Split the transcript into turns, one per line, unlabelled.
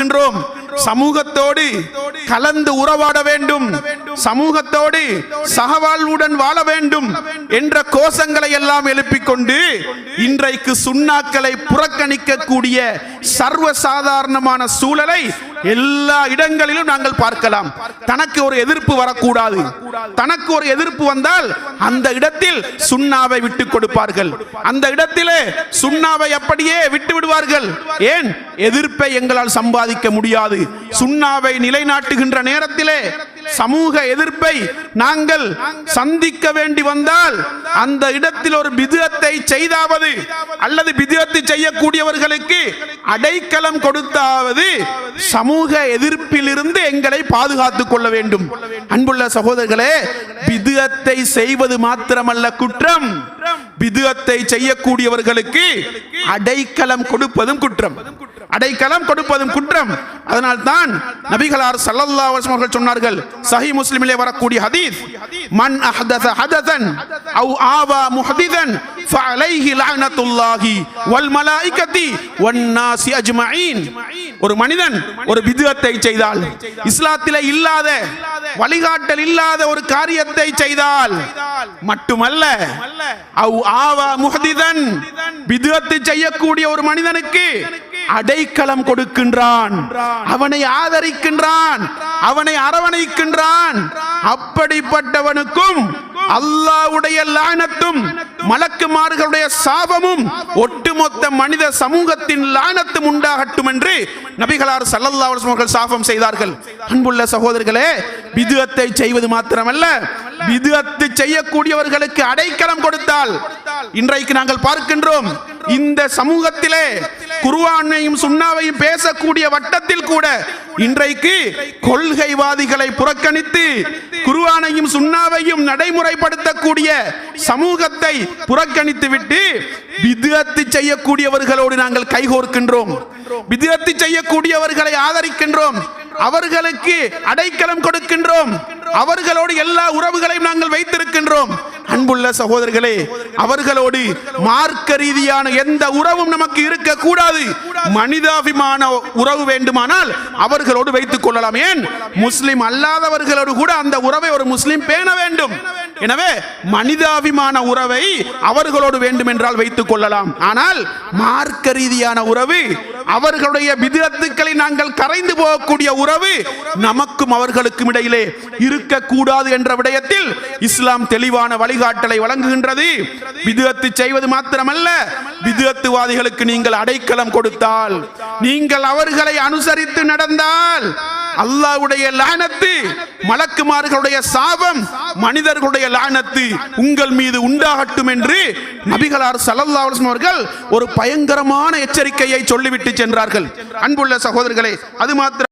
பார்க்கின்றோம் சமூகத்தோடு கலந்து உறவாட வேண்டும். சமூகத்தோடு சகவாழ்வுடன் வாழ வேண்டும் என்ற கோஷங்களை எல்லாம் எழுப்பிக் கொண்டு இன்றைக்கு சுண்ணாக்களை புறக்கணிக்கக்கூடிய சர்வ சாதாரணமான சூழலை எல்லா இடங்களிலும் நாங்கள் பார்க்கலாம். தனக்கு ஒரு எதிர்ப்பு வரக்கூடாது. தனக்கு ஒரு எதிர்ப்பு வந்தால் அந்த இடத்தில் சுண்ணாவை விட்டு கொடுப்பார்கள். அந்த இடத்திலே சுண்ணாவை அப்படியே விட்டு விடுவார்கள். ஏன்? எதிர்ப்பை எங்களால் சம்பாதிக்க முடியாது. சுண்ணாவை நிலைநாட்டுகின்ற நேரத்திலே சமூக எதிர்ப்பை நாங்கள் சந்திக்க வேண்டி வந்தால் அந்த இடத்தில் ஒரு பிதுகத்தை செய்தாவது அல்லது பிதுகத்தை செய்யக்கூடியவர்களுக்கு அடைக்கலம் கொடுத்தாவது சமூக எதிர்ப்பிலிருந்து எங்களை பாதுகாத்துக் கொள்ள வேண்டும். அன்புள்ள சகோதரர்களே பிதுகத்தை செய்வது மாத்திரமல்ல குற்றம். பிதுகத்தை செய்யக்கூடியவர்களுக்கு அடைக்கலம் கொடுப்பதும் குற்றம். அடைக்கலம் கொடுப்பதும் குற்றம். அதனால் தான் நபிகளார் சல்லல்லா அவர்கள் சொன்னார்கள் சஹி முஸ்லிமிலே வரக்கூடிய ஹதீஸ் மன் அஹதஸ ஹதஸன் அவ் ஆவா முஹதிதன் ஃபஅலைஹி லஅனத்துல்லாஹி வல் மலாயிகத்தி வன் நாசி அஜ்மஈன். ஒரு மனிதன் ஒரு பிதுஅத்தை செய்தால் இஸ்லாத்திலே இல்லாத வழிகாட்டல் இல்லாத ஒரு காரியத்தை செய்தால் மட்டுமல்ல அவ் ஆவா முஹதிதன் பிதுஅத்தை செய்யக்கூடிய ஒரு மனிதனுக்கு அடைக்கலம் கொடுக்கின்றான். அவனை ஆதரிக்கின்றான். அவனை அரவணைக்கின்றான். அப்படிப்பட்டவனுக்கும் அல்லாஹ்வுடைய லானத்தும் மலக்குமார்களுடைய சாபமும் ஒட்டுமொத்த மனித சமூகத்தின் லானத்தும் உண்டாகட்டும் என்று நபிகளார் சல்லல்லா அவர்கள் சாபம் செய்தார்கள். அன்புள்ள சகோதரர்களே விதுகத்தை செய்வது மாத்திரமல்ல. விதுகத்து செய்யக்கூடியவர்களுக்கு அடைக்கலம் கொடுத்தால் இன்றைக்கு நாங்கள் பார்க்கின்றோம் இந்த சமூகத்திலே குர்ஆனையும் சுண்ணாவையும் பேசக்கூடிய வட்டத்தில் கூட இன்றைக்கு கொள்கைவாதிகளை புறக்கணித்து குருவானையும் சுண்ணாவையும் நடைமுறைப்படுத்தக்கூடிய சமூகத்தை புறக்கணித்து விட்டு பிதுஅத்து செய்யக்கூடியவர்களோடு நாங்கள் கைகோர்க்கின்றோம். பிதுஅத்து செய்யக்கூடியவர்களை ஆதரிக்கின்றோம். அவர்களுக்கு அடைக்கலம் கொடுக்கின்றோம். அவர்களோடு எல்லா உறவுகளையும் நாங்கள் அன்புள்ள சகோதரர்களே அவர்களோடு மார்க்க ரீதியான எந்த உறவும் நமக்கு இருக்க கூடாது மனிதாபிமான உறவு வேண்டுமானால் அவர்களோடு வைத்துக் கொள்ளலாம். ஏன்? முஸ்லிம் அல்லாதவர்களோடு கூட அந்த உறவை ஒரு முஸ்லிம் பேண வேண்டும். எனவே மனிதாபிமான உறவை அவர்களோடு வேண்டும் என்றால் வைத்துக் கொள்ளலாம். ஆனால் மார்க்க ரீதியான உறவு அவர்களுடைய விதிரத்துக்களை நாங்கள் கரைந்து போகக்கூடிய உறவு நமக்கும் அவர்களுக்கும் இடையிலே இருக்கக்கூடாது என்ற விடயத்தில் இஸ்லாம் தெளிவான வழிகாட்டலை வழங்குகின்றது. விதத்து செய்வது மாத்திரமல்ல விதத்துவாதிகளுக்கு நீங்கள் அடைக்கலம் கொடுத்தால் நீங்கள் அவர்களை அனுசரித்து நடந்தால் அல்லாவுடைய லானத்து மலக்குமார்களுடைய சாபம் மனிதர்களுடைய லானத்து உங்கள் மீது உண்டாகட்டும் என்று நபிகளார் ஸல்லல்லாஹு அவர்கள் ஒரு பயங்கரமான எச்சரிக்கையை சொல்லிவிட்டு சென்றார்கள். அன்புள்ள சகோதரர்களே அது மாத்திரம்